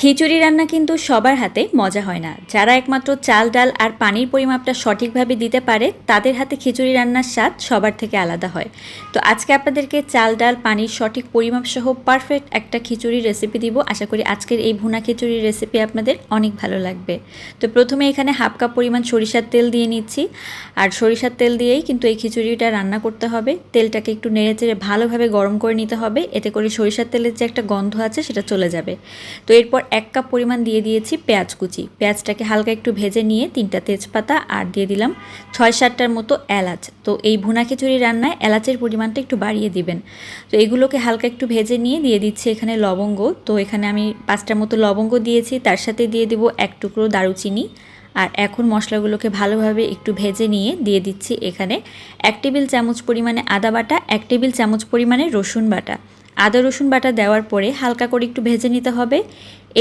খিচুড়ি রান্না কিন্তু সবার হাতে মজা হয় না। যারা একমাত্র চাল, ডাল আর পানির পরিমাপটা সঠিকভাবে দিতে পারে, তাদের হাতে খিচুড়ি রান্নার স্বাদ সবার থেকে আলাদা হয়। তো আজকে আপনাদেরকে চাল, ডাল, পানির সঠিক পরিমাপ সহ পারফেক্ট একটা খিচুড়ির রেসিপি দিব। আশা করি আজকের এই ভুনা খিচুড়ির রেসিপি আপনাদের অনেক ভালো লাগবে। তো প্রথমে এখানে হাফ কাপ পরিমাণ সরিষার তেল দিয়ে নিচ্ছি। আর সরিষার তেল দিয়েই কিন্তু এই খিচুড়িটা রান্না করতে হবে। তেলটাকে একটু নেড়ে চেড়ে ভালোভাবে গরম করে নিতে হবে। এতে করে সরিষার তেলের যে একটা গন্ধ আছে, সেটা চলে যাবে। তো এরপর এক কাপ পরিমাণ দিয়ে দিয়েছি পেঁয়াজ কুচি। পেঁয়াজটাকে হালকা একটু ভেজে নিয়ে তিনটা তেজপাতা আর দিয়ে দিলাম ছয় সাতটার মতো এলাচ। তো এই ভুনা খিচুড়ি রান্নায় এলাচের পরিমাণটা একটু বাড়িয়ে দিবেন। তো এগুলোকে হালকা একটু ভেজে নিয়ে দিয়ে দিচ্ছি এখানে লবঙ্গ। তো এখানে আমি পাঁচটার মতো লবঙ্গ দিয়েছি, তার সাথে দিয়ে দিব এক টুকরো দারুচিনি। আর এখন মশলাগুলোকে ভালোভাবে একটু ভেজে নিয়ে দিয়ে দিচ্ছি এখানে এক টেবিল চামচ পরিমাণে আদা বাটা, এক টেবিল চামচ পরিমাণে রসুন বাটা। আদা, রসুন বাটা দেওয়ার পরে হালকা করে একটু ভেজে নিতে হবে।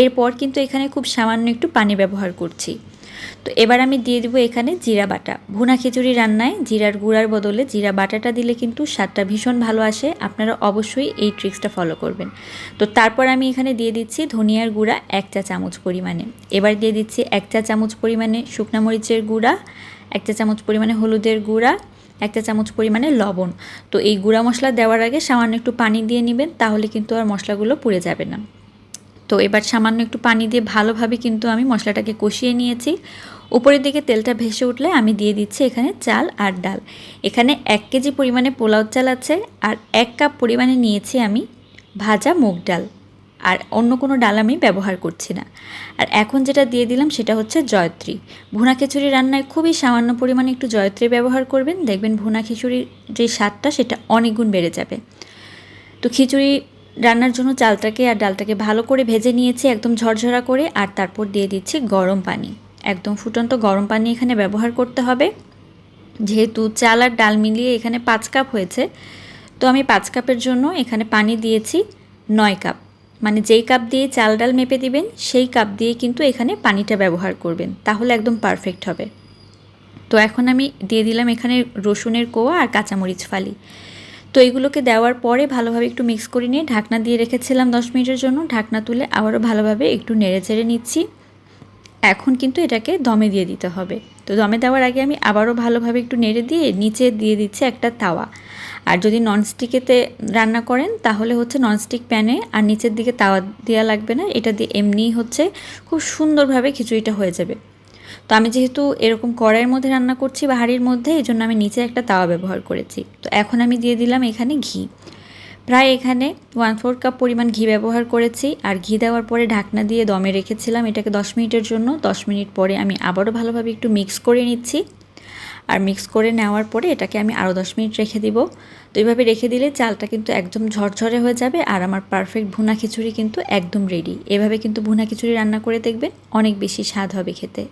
এরপর কিন্তু এখানে খুব সামান্য একটু পানি ব্যবহার করছি। তো এবার আমি দিয়ে দেবো এখানে জিরা বাটা। ভুনা খিচুড়ি রান্নায় জিরার গুঁড়ার বদলে জিরা বাটাটা দিলে কিন্তু স্বাদটা ভীষণ ভালো আসে। আপনারা অবশ্যই এই ট্রিক্সটা ফলো করবেন। তো তারপর আমি এখানে দিয়ে দিচ্ছি ধনিয়ার গুঁড়া এক চা চামচ পরিমাণে। এবার দিয়ে দিচ্ছি এক চা চামচ পরিমাণে শুকনা মরিচের গুঁড়া, এক চা চামচ পরিমাণে হলুদের গুঁড়া এক চা চামচ পরিমাণে লবণ। তো এই গুঁড়া মশলা দেওয়ার আগে সামান্য একটু পানি দিয়ে নেবেন, তাহলে কিন্তু আর মশলাগুলো পুড়ে যাবে না। তো এবার সামান্য একটু পানি দিয়ে ভালোভাবে কিন্তু আমি মশলাটাকে কষিয়ে নিয়েছি। উপরের দিকে তেলটা ভেসে উঠলে আমি দিয়ে দিচ্ছি এখানে চাল আর ডাল। এখানে এক কেজি পরিমাণে পোলাও চাল আছে, আর এক কাপ পরিমাণে নিয়েছি আমি ভাজা মুগ ডাল। আর অন্য কোনো ডাল আমি ব্যবহার করছি না। আর এখন যেটা দিয়ে দিলাম সেটা হচ্ছে জয়ত্রী। ভুনা খিচুড়ি রান্নায় খুবই সামান্য পরিমাণে একটু জয়ত্রী ব্যবহার করবেন। দেখবেন ভুনা খিচুড়ির যে স্বাদটা সেটা অনেক গুণ বেড়ে যাবে। তো খিচুড়ি রান্নার জন্য চালটাকে আর ডালটাকে ভালো করে ভেজে নিয়েছি একদম ঝরঝরা করে। আর তারপর দিয়ে দিচ্ছি গরম পানি। একদম ফুটন্ত গরম পানি এখানে ব্যবহার করতে হবে। যেহেতু চাল আর ডাল মিলিয়ে এখানে পাঁচ কাপ হয়েছে, তো আমি পাঁচ কাপের জন্য এখানে পানি দিয়েছি নয় কাপ। মানে যেই কাপ দিয়ে চাল ডাল মেপে দিবেন, সেই কাপ দিয়ে কিন্তু এখানে পানিটা ব্যবহার করবেন। তাহলে একদম পারফেক্ট হবে। তো এখন আমি দিয়ে দিলাম এখানে রসুনের কোয়া আর কাঁচামরিচ ফালি। তো এগুলোকে দেওয়ার পরে ভালোভাবে একটু মিক্স করে নিয়ে ঢাকনা দিয়ে রেখেছিলাম দশ মিনিটের জন্য। ঢাকনা তুলে আবারও ভালোভাবে একটু নেড়ে চেড়ে নিচ্ছি। এখন কিন্তু এটাকে দমে দিয়ে দিতে হবে। তো দমে দেওয়ার আগে আমি আবারও ভালোভাবে একটু নেড়ে দিয়ে নিচে দিয়ে দিচ্ছি একটা তাওয়া। আর যদি ননস্টিকেতে রান্না করেন, তাহলে হচ্ছে ননস্টিক প্যানে আর নিচের দিকে তাওয়া দেওয়া লাগবে না। এটা দিয়ে এমনিই হচ্ছে খুব সুন্দরভাবে খিচুড়িটা হয়ে যাবে। তো আমি যেহেতু এরকম কড়াইয়ের মধ্যে রান্না করছি বা হাঁড়ির মধ্যে, এই জন্য আমি নিচে একটা তাওয়া ব্যবহার করেছি। তো এখন আমি দিয়ে দিলাম এখানে ঘি। প্রায় এখানে ওয়ান ফোর কাপ পরিমাণ ঘি ব্যবহার করেছি। আর ঘি দেওয়ার পরে ঢাকনা দিয়ে দমে রেখেছিলাম এটাকে দশ মিনিটের জন্য। দশ মিনিট পরে আমি আবারও ভালোভাবে একটু মিক্স করে নিচ্ছি। আর মিক্স করে নেওয়ার পরে এটাকে আমি আরও দশ মিনিট রেখে দিব। তো এইভাবে রেখে দিলে চালটা কিন্তু একদম ঝরঝরে হয়ে যাবে আর আমার পারফেক্ট ভুনা খিচুড়ি কিন্তু একদম রেডি এভাবে কিন্তু ভুনা খিচুড়ি রান্না করে দেখবেন অনেক বেশি স্বাদ হবে খেতে।